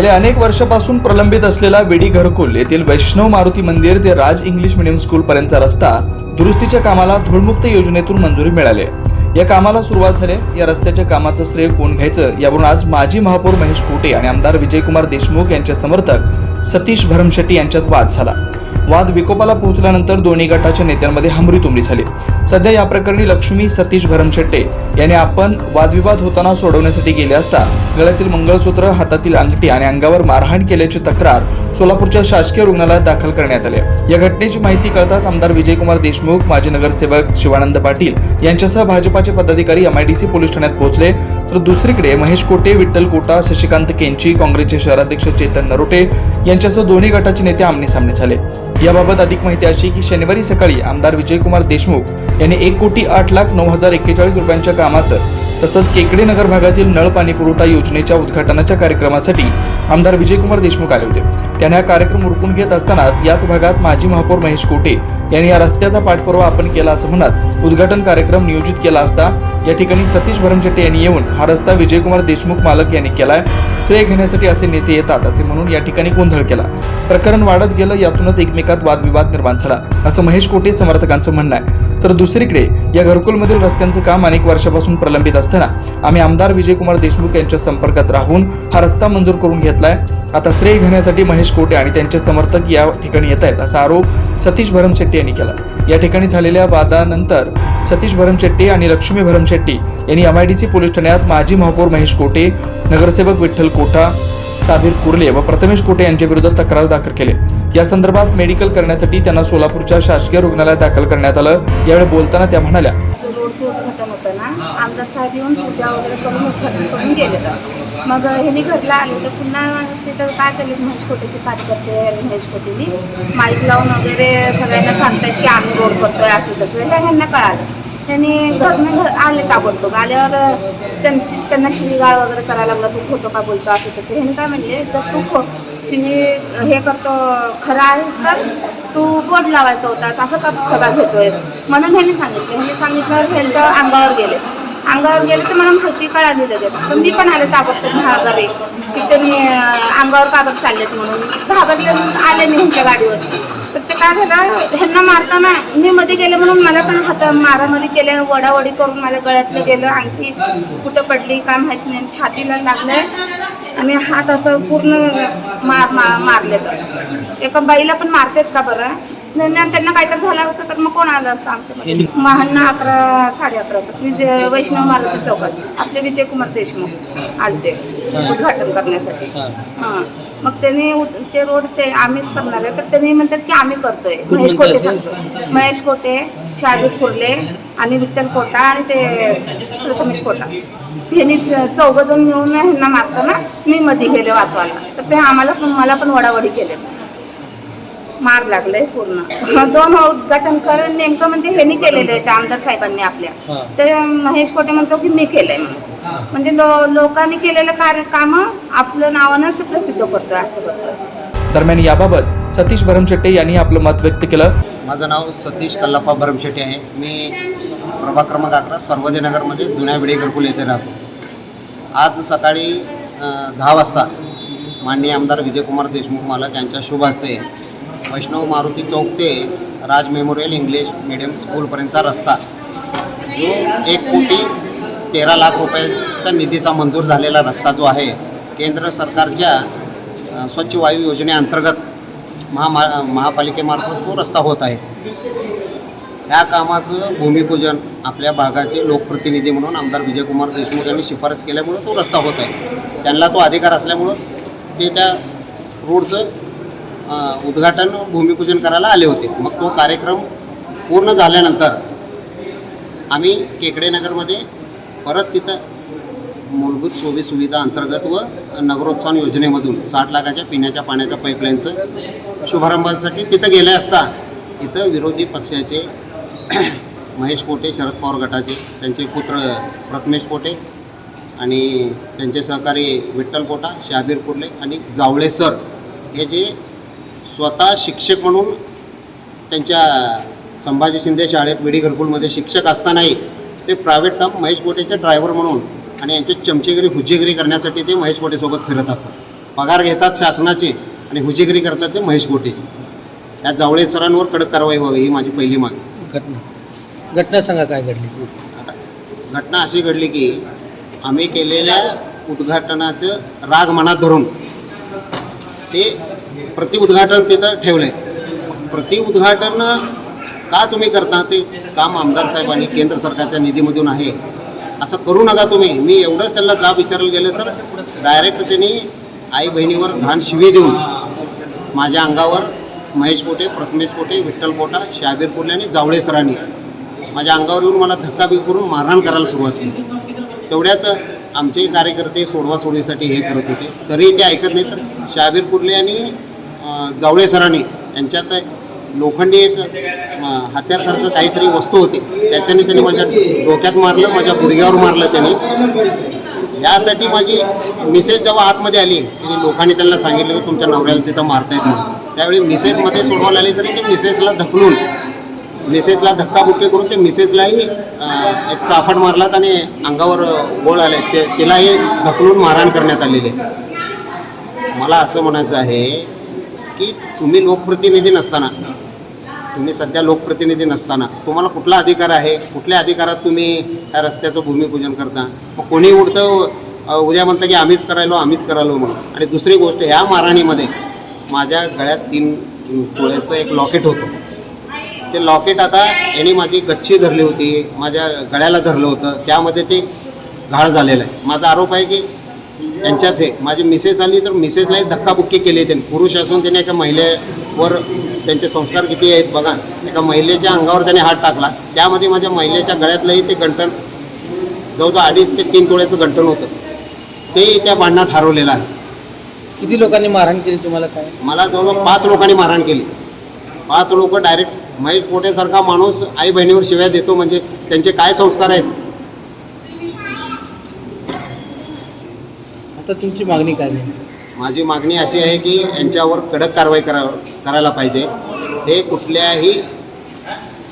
गेल्या अनेक वर्षापासून प्रलंबित असलेला वेडी घरकुल येथील वैष्णव मारुती मंदिर ते राज इंग्लिश मिडियम स्कूल पर्यंतचा रस्ता दुरुस्तीच्या कामाला धूळमुक्त योजनेतून मंजुरी मिळाली. या कामाला सुरुवात झाली. या रस्त्याच्या कामाचं श्रेय कोण घ्यायचं? यावरून आज माजी महापौर महेश कोटे आणि आमदार विजयकुमार देशमुख यांचे समर्थक सतीश भरमशेट्टी यांच्यात वाद झाला. वाद विकोपाला पोहोचल्यानंतर दोन्ही गटाच्या नेत्यांमध्ये हमरी तुमरी झाली. सध्या या प्रकरणी लक्ष्मी सतीश भरमशेट्टे यांनी आपण वादविवाद होताना सोडवण्यासाठी गेले असता गळ्यातील मंगळसूत्र हातातील अंगठी आणि अंगावर मारहाण केल्याची तक्रार सोलापूरच्या शासकीय रुग्णालयात दाखल करण्यात आली या घटनेची माहिती कळताच आमदार विजयकुमार देशमुख माजी नगरसेवक शिवानंद पाटील यांच्यासह भाजपाचे पदाधिकारी एमआयडीसी पोलीस ठाण्यात पोहोचले. तर दुसरीकडे महेश कोटे विठ्ठल कोटा शशिकांत केंची काँग्रेसचे शहराध्यक्ष चेतन नरोटे यांच्यासह दोन्ही गटाचे नेते आमने सामने झाले. याबाबत अधिक माहिती अशी की शनिवारी सकाळी आमदार विजयकुमार देशमुख यांनी एक कोटी आठ लाख नऊ हजार एक्केचाळीस रुपयांच्या कामाचं तसंच केकडे नगर भागातील नळ पाणी पुरवठा योजनेच्या उद्घाटनाच्या कार्यक्रमासाठी आमदार विजयकुमार देशमुख आले होते. त्यांनी हा कार्यक्रम उरकून घेत असतानाच याच भागात माजी महापौर महेश कोटे यांनी या रस्त्याचा पाठपुरावा आपण केला असं म्हणत उद्घाटन कार्यक्रम नियोजित केला असता या ठिकाणी सतीश भरमशेट्टी यांनी येऊन हा रस्ता विजयकुमार देशमुख मालक यांनी केलाय. श्रेय घेण्यासाठी असे नेते येतात असे म्हणून या ठिकाणी गोंधळ केला. प्रकरण वाढत गेलं यातूनच एकमेकात वादविवाद निर्माण झाला असं महेश कोटे समर्थकांचं म्हणणं आहे. तर दुसरीकडे या घरकुलमधील रस्त्यांचं काम अनेक वर्षापासून प्रलंबित असताना आम्ही आमदार विजयकुमार देशमुख यांच्या संपर्कात राहून हा रस्ता मंजूर करून घेतलाय. आता श्रेय घेण्यासाठी महेश कोटे आणि त्यांचे समर्थक या ठिकाणी येत आहेत असा आरोप सतीश भरमशेट्टी यांनी केला. या ठिकाणी झालेल्या वादानंतर सतीश भरमशेट्टी आणि लक्ष्मी भरमशेट्टी यांनी M I D C police ठाण्यात माजी महापौर महेश कोटे नगरसेवक विठ्ठल कोठा साबीर कुर्ले व प्रथमेश कोटे यांच्या विरोधात तक्रार दाखल केली. या संदर्भात मेडिकल करण्यासाठी त्यांना सोलापूरच्या शासकीय रुग्णालयात दाखल करण्यात आलं. यावेळी बोलताना त्या म्हणाल्या रोडचं उद्घाटन होतं ना. आमदार साहेब येऊन पूजा वगैरे करून उद्घाटन करून गेले मग ह्यांनी घरला आले तर पुन्हा तिथं काय केले महेश कोटेची कार्यकर्ते करते महेश कोटेनी माईक लावून वगैरे सगळ्यांना सांगतात की आम्ही रोड करतोय असं तसं. हे ह्यांना कळालं. त्यांनी घरनं घ आले ताबडतोब. आल्यावर त्यांची त्यांना शिवीगाळ वगैरे करायला लागला तू खोटं का बोलतो? असं तसं. ह्यांनी काय म्हणले जर तू खो शिवी हे करतो खरं आहेस तर तू बोट लावायचा होतास असं का सगळा घेतोयस? म्हणून ह्यांनी सांगितलं. ह्यांनी सांगितल्यावर ह्यांच्या अंगावर गेले. अंगावर गेले तर मला माहिती कळाली लगेच. तर मी पण आले ताबडतोब घरी तिथे मी अंगावर काबत चाललेत म्हणून. घाबरले म्हणून आले मी ह्यांच्या गाडीवर तर ते काय झालं ह्यांना मारताना मी मध्ये गेले म्हणून मला पण हात मारामारी केले वडावडी करून माझ्या गळ्यातलं गेलं आणखी कुठं पडली काय माहीत नाही छातीला लागले आणि हात असं पूर्ण मार मा मारले तर एका बाईला पण मारतात का बरं? त्यांना काहीतरी झालं असतं तर मग कोण आलं असतं आमच्याकडे महान्ना अकरा साडे अकराचं विजय वैष्णव मारुती चौकात. आपले विजयकुमार देशमुख आलते उद्घाटन करण्यासाठी. हां. मग त्यांनी ते रोड ते आम्हीच करणार आहे. तर त्यांनी म्हणतात की आम्ही करतोय. महेश कोटे सांगतोय. महेश कोटे शाहिद फुर्ले आणि विठ्ठल कोटा आणि ते प्रथमेश कोटा. ह्यांनी चौघ जण मिळून ह्यांना मारताना मी मध्ये गेले वाचवायला. तर ते आम्हाला पण मला पण वडावडी केले मार लागले पूर्ण. दोन उद्घाटन करून नेमकं म्हणजे ह्यांनी केलेले आहे त्या आमदार साहेबांनी आपल्या. ते महेश कोटे म्हणतो की मी केलंय म्हणून. म्हणजे लो लोकांनी केलेलं कार्य कामं आपलं नावानं ते प्रसिद्ध करतोय असं करतोय. दरम्यान याबाबत सतीश भरमशेट्टे यांनी आपलं मत व्यक्त केलं. माझं नाव सतीश कल्लाप्पा भरमशेट्टी आहे. मी प्रभाग क्रमांक अकरा सर्वोदय नगरमध्ये जुन्या विडे घरकुल येथे राहतो. आज सकाळी दहा वाजता माननीय आमदार विजयकुमार देशमुख मालक यांच्या शुभ हस्ते वैष्णव मारुती चौक ते राज मेमोरियल इंग्लिश मिडियम स्कूलपर्यंतचा रस्ता. जो एक कोटी तेरा लाख रुपयाचा निधीचा मंजूर झालेला रस्ता जो आहे केंद्र सरकारच्या स्वच्छ वायू योजनेअंतर्गत महामा महापालिकेमार्फत तो रस्ता होत आहे. या कामाचं भूमिपूजन आपल्या भागाचे लोकप्रतिनिधी म्हणून आमदार विजयकुमार देशमुख यांनी शिफारस केल्यामुळं तो रस्ता होत आहे. त्यांना तो अधिकार असल्यामुळं ते त्या रोडचं उद्घाटन भूमिपूजन करायला आले होते. मग तो कार्यक्रम पूर्ण झाल्यानंतर आम्ही केकडेनगरमध्ये परत तिथं मूलभूत सोयी सुविधा अंतर्गत व नगरोत्सव योजनेमधून साठ लाखाच्या पिण्याच्या पाण्याच्या पाईपलाईनचं शुभारंभासाठी तिथं गेले असता इथं विरोधी पक्षाचे महेश कोटे शरद पवार गटाचे त्यांचे पुत्र प्रथमेश कोटे आणि त्यांचे सहकारी विठ्ठल कोटा शाबीर कुर्ले आणि जावळे सर हे जे स्वतः शिक्षक म्हणून त्यांच्या संभाजी शिंदे शाळेत विडी घरकुलमध्ये शिक्षक असतानाही ते प्रायव्हेट काम महेश कोटेचे ड्रायव्हर म्हणून आणि यांची चमचेगिरी हुज्जेगिरी करण्यासाठी ते महेश कोटेसोबत फिरत असतात. पगार घेतात शासनाचे आणि हुजेगिरी करतात ते महेश गोटेची या जावळे सरांवर कडक कारवाई व्हावी ही माझी पहिली मागणी. घटना. घटना सांगा काय घडली? आता घटना अशी घडली की आम्ही केलेल्या उद्घाटनाचं राग मनात धरून ते प्रति उद्घाटन तिथं ठेवलं. आहे प्रति उद्घाटन का तुम्ही करता? ते काम आमदार साहेबांनी केंद्र सरकारच्या निधीमधून आहे. असं करू नका तुम्ही. मी एवढंच त्यांना का विचारायला गेलं तर डायरेक्ट त्यांनी आई बहिणीवर घाण शिवी देऊन माझ्या अंगावर महेश कोटे प्रथमेश कोटे विठ्ठल कोटा शाबीर कुर्ले आणि जावळे सरांनी माझ्या अंगावर येऊन मला धक्काबी करून मारहाण करायला सुरुवात केली. तेवढ्यात आमचे कार्यकर्ते सोडवा सोडीसाठी हे करत होते. तरी ते ऐकत नाही तर शाबीर कुर्ले आणि जावळे सरांनी यांच्यात लोखंडी एक हत्यारसारखं काहीतरी वस्तू होती. त्याच्याने त्यांनी माझ्या डोक्यात मारलं माझ्या गुडघ्यावर मारलं त्यांनी. यासाठी माझी मिसेस जेव्हा आतमध्ये आली की लोकांनी त्यांना सांगितलं की तुमच्या नवऱ्याला तिथं मारतायत म्हणून त्यावेळी मिसेसमध्ये सोडवायला आली तरी ते मिसेसला धकलून मिसेसला धक्काबुक्की करून ते मिसेसलाही एक चाफट मारलात आणि अंगावर गोळ आले. ते तिलाही धकलून मारहाण करण्यात आलेली आहे. मला असं म्हणायचं आहे की तुम्ही लोकप्रतिनिधी नसताना तुम्ही सध्या लोकप्रतिनिधी नसताना तुम्हाला कुठला अधिकार आहे? कुठल्या अधिकारात तुम्ही त्या रस्त्याचं भूमिपूजन करता? मग कोणी उडतं उद्या म्हणतं की आम्हीच करायलो आम्हीच करायलो म्हणून. आणि दुसरी गोष्ट ह्या मारहाणीमध्ये माझ्या गळ्यात तीन तोळ्याचं एक लॉकेट होतं. ते लॉकेट आता यांनी माझी गच्ची धरली होती माझ्या गळ्याला धरलं होतं. त्यामध्ये ते घाळ झालेलं आहे. माझा आरोप आहे की यांच्याच आहे. माझी मिसेस आली तर मिसेसलाही धक्काबुक्की केली त्यांनी. पुरुष असून त्याने एका महिलेवर त्यांचे संस्कार किती आहेत बघा. एका महिलेच्या अंगावर त्याने हात टाकला. त्यामध्ये माझ्या महिलेच्या गळ्यातलंही ते गंटण जवळजवळ अडीच ते तीन तोळ्याचं गंटण होतं. ते त्या भांडणात हरवलेलं आहे. किती लोकांनी मारहाण केली तुम्हाला काय? मला जवळजवळ पाच लोकांनी मारहाण केली. पाच लोक डायरेक्ट महेश पोटेसारखा माणूस आई बहिणीवर शिव्या देतो म्हणजे त्यांचे काय संस्कार आहेत? तर तुमची मागणी काय आहे? माझी मागणी अशी आहे की यांच्यावर कडक कारवाई करा करायला पाहिजे. हे कुठल्याही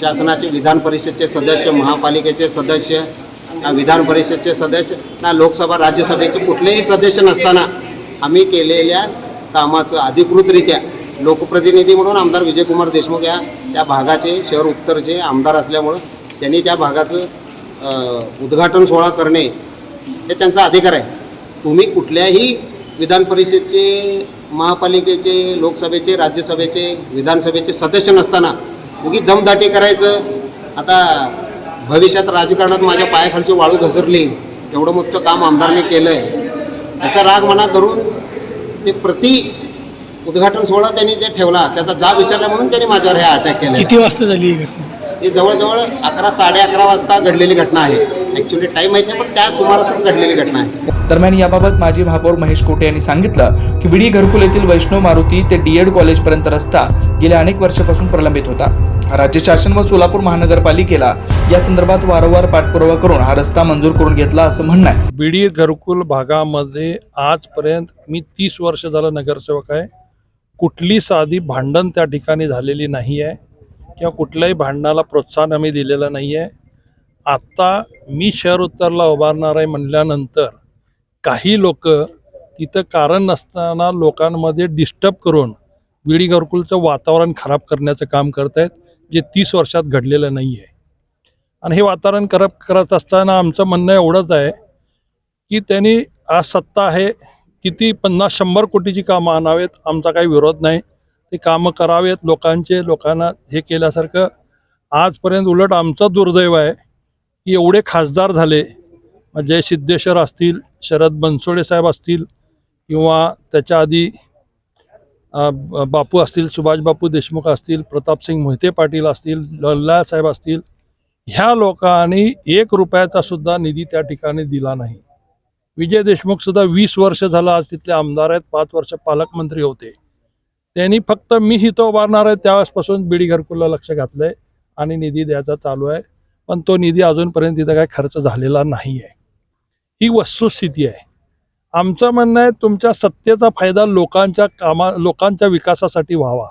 शासनाचे विधान परिषदचे सदस्य महापालिकेचे सदस्य ना विधान परिषदचे सदस्य ना लोकसभा राज्यसभेचे कुठलेही सदस्य नसताना आम्ही केलेल्या कामाचं अधिकृतरित्या लोकप्रतिनिधी म्हणून आमदार विजयकुमार देशमुख या त्या भागाचे शहर उत्तरचे आमदार असल्यामुळं त्यांनी त्या भागाचं उद्घाटन सोहळा करणे हे त्यांचा अधिकार आहे. तुम्ही कुठल्याही विधान परिषदचे महापालिकेचे लोकसभेचे राज्यसभेचे विधानसभेचे सदस्य नसताना उगी दमदाटी करायचं. आता भविष्यात राजकारणात माझ्या पायाखालची वाळू घसरली तेवढं मोठं काम आमदारने केलं आहे याचा राग मनात धरून ते प्रति उद्घाटन सोहळा त्यांनी जे ठेवला त्याचा जाब विचारला म्हणून त्यांनी माझ्यावर हे अटॅक केलं किती वाजता झाली ही जवळजवळ अकरा साडे अकरा वाजता घडलेली घटना आहे. ॲक्च्युली टाईम माहिती पण त्या सुमारासच घडलेली घटना आहे. दरम्यान याबाबत माजी महापौर महेश कोटे यांनी सांगितलं की विडी घरकुल येथील वैष्णव मारुती ते डीएड कॉलेजपर्यंत रस्ता गेल्या अनेक वर्षापासून प्रलंबित होता. राज्य शासन व सोलापूर महानगरपालिकेला या संदर्भात वारंवार पाठपुरावा करून हा रस्ता मंजूर करून घेतला असं म्हणणं आहे. बिडी घरकुल भागामध्ये आजपर्यंत मी तीस वर्ष झालं नगरसेवक आहे. कुठली साधी भांडण त्या ठिकाणी झालेली नाही आहे. किंवा कुठल्याही भांडणाला प्रोत्साहन आम्ही दिलेलं नाही आहे आत्ता मी शहर उत्तरला उभारणार आहे म्हणल्यानंतर काही लोक तिथं कारण नसताना लोकांमध्ये डिस्टर्ब करून विडी घरकुलचं वातावरण खराब करण्याचं काम करत आहेत जे तीस वर्षात घडलेलं नाही आहे आणि हे वातावरण खराब करत असताना आमचं म्हणणं एवढंच आहे की त्यांनी आज सत्ता आहे किती पन्नास शंभर कोटीची कामं आणावेत आमचा काही विरोध नाही. ते कामं करावेत लोकांचे लोकांना हे केल्यासारखं. आजपर्यंत उलट आमचं दुर्दैव आहे की एवढे खासदार झाले. म्हणजे सिद्धेश्वर असतील शरद बनसोडे साहेब असतील किंवा त्याच्या आधी बापू असतील सुभाष बापू देशमुख असतील प्रतापसिंग मोहिते पाटील असतील लल्ला साहेब असतील ह्या लोकांनी एक रुपयाचा सुद्धा निधी त्या ठिकाणी दिला नाही. विजय देशमुख सुद्धा वीस वर्ष झालं आज तिथले आमदार आहेत पाच वर्ष पालकमंत्री होते. त्यांनी फक्त मी इथं उभारणार आहे त्यावेळेसपासून बीडी घरकुलला लक्ष घातलं आहे आणि निधी द्यायचा चालू आहे. पण तो निधी अजूनपर्यंत तिथं काही खर्च झालेला नाही आहे ही वस्तुस्थिती आहे. आमचं म्हणणं आहे तुमच्या सत्तेचा फायदा लोकांच्या कामा लोकांच्या विकासासाठी व्हावा.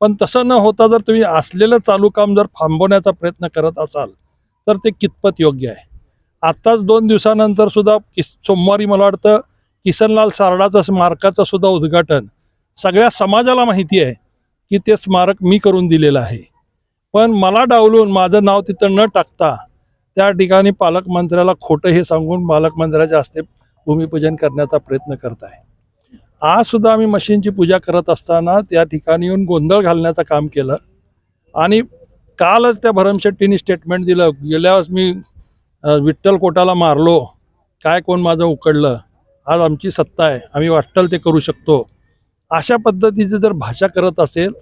पण तसं न होता जर तुम्ही असलेलं चालू काम जर थांबवण्याचा प्रयत्न करत असाल तर ते कितपत योग्य आहे? आत्ताच दोन दिवसानंतर सुद्धा सोमवारी मला वाटतं किसनलाल सारडाचं स्मारकाचं सुद्धा उद्घाटन सगळ्या समाजाला माहिती आहे की ते स्मारक मी करून दिलेलं आहे. पण मला डावलून माझं नाव तिथं न टाकता त्या ठिकाणी पालकमंत्र्याला खोटं हे सांगून पालकमंत्र्याच्या हस्ते भूमिपूजन करण्याचा प्रयत्न करत आहे. आज सुद्धा आम्ही मशीनची पूजा करत असताना त्या ठिकाणी येऊन गोंधळ घालण्याचं काम केलं आणि कालच त्या भरमशेट्टीने स्टेटमेंट दिलं गेल्यावर मी विठ्ठलकोटाला विठ्ठल कोटाला मारलो काय कोण माझं उकडलं आज आमची सत्ता आहे आम्ही वाटल ते करू शकतो. अशा पद्धतीची जर भाषा करत असेल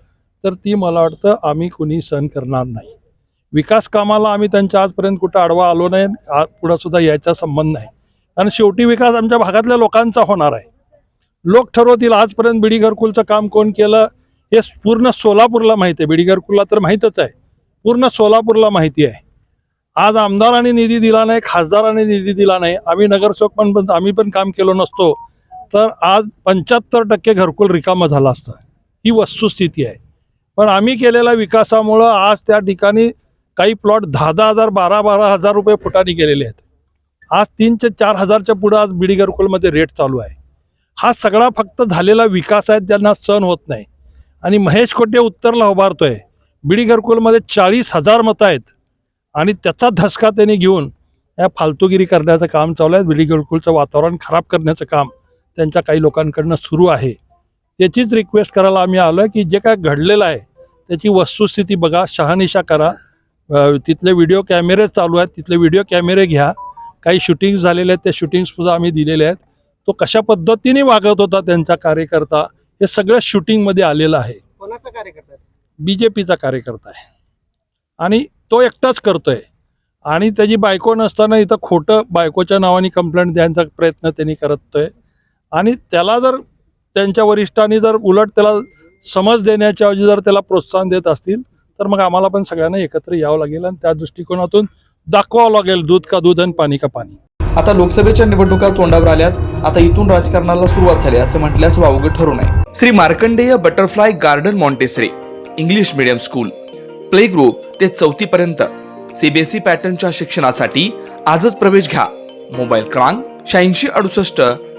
तर ती मला वाटतं आम्ही कुणी सहन करणार नाही. विकास कामाला आम्ही त्यांच्या आजपर्यंत कुठं आडवा आलो नाही पुढं सुद्धा यायचा संबंध नाही. कारण शेवटी विकास आमच्या भागातल्या लोकांचा होणार आहे. लोक ठरवतील आजपर्यंत बिडी घरकुलचं काम कोण केलं हे पूर्ण सोलापूरला माहिती आहे. बिडी घरकुलला तर माहीतच आहे. पूर्ण सोलापूरला माहिती आहे. आज आमदारांनी निधी दिला नाही खासदारांनी निधी दिला नाही. आम्ही नगरसेवक पण आम्ही पण काम केलो नसतो. तर आज पंच्याहत्तर टक्के घरकुल रिकामं झालं असतं. ही वस्तुस्थिती आहे. पण आम्ही केलेल्या विकासामुळं आज त्या ठिकाणी काही प्लॉट दहा दहा हजार बारा बारा हजार रुपये फुटाने गेलेले आहेत. आज तीनशे चार हजारच्या पुढं आज बिडी घरकुलमध्ये रेट चालू आहे. हा सगळा फक्त झालेला विकास आहे त्यांना सहन होत नाही. आणि महेश कोटे उत्तरला उभारतोय. बिडी घरकुलमध्ये चाळीस हजार मतं आहेत. आणि त्याचा धसका त्यांनी घेऊन या फालतूगिरी करण्याचं काम चालू आहे. बिडी घरकुलचं वातावरण खराब करण्याचं काम त्यांच्या काही लोकांकडनं सुरू आहे. त्याचीच रिक्वेस्ट करायला आम्ही आलो की जे काय घडलेलं आहे त्याची वस्तुस्थिती बघा शहानिशा करा. तिथले व्हिडिओ कॅमेरे चालू आहेत तिथले व्हिडिओ कॅमेरे घ्या. काही शूटिंग्स झालेले आहेत त्या शूटिंगसुद्धा आम्ही दिलेले आहेत. तो कशा पद्धतीने वागत होता त्यांचा कार्यकर्ता हे सगळं शूटिंगमध्ये आलेलं आहे. कोणाचा कार्यकर्ता बी जे पीचा कार्यकर्ता आहे. आणि तो एकटाच करतोय. आणि त्याची बायको नसताना इथं खोटं बायकोच्या नावाने कंप्लेंट द्यायचा प्रयत्न त्यांनी करतोय. आणि त्याला जर त्यांच्या वरिष्ठांनी जर उलट त्याला समज देण्याच्या ऐवजी जर त्याला प्रोत्साहन देत असतील तर मग आम्हाला पण सगळ्यांना एकत्र यावं लागेल आणि त्या दृष्टिकोनातून दाखवावं लागेल दूध का दूध आणि पाणी का पाणी. आता लोकसभेच्या निवडणुका तोंडावर आल्यात. आता इथून राजकारणाला सुरुवात झाली असं म्हटल्यास वावगं ठरू नये. Shri Markandeya butterfly garden Montessori English medium school. Play group ते चौथी पर्यंत. सीबीएसई पॅटर्नच्या शिक्षणासाठी आजच प्रवेश घ्या. मोबाईल क्रमांक शहाऐंशी अडुसष्ट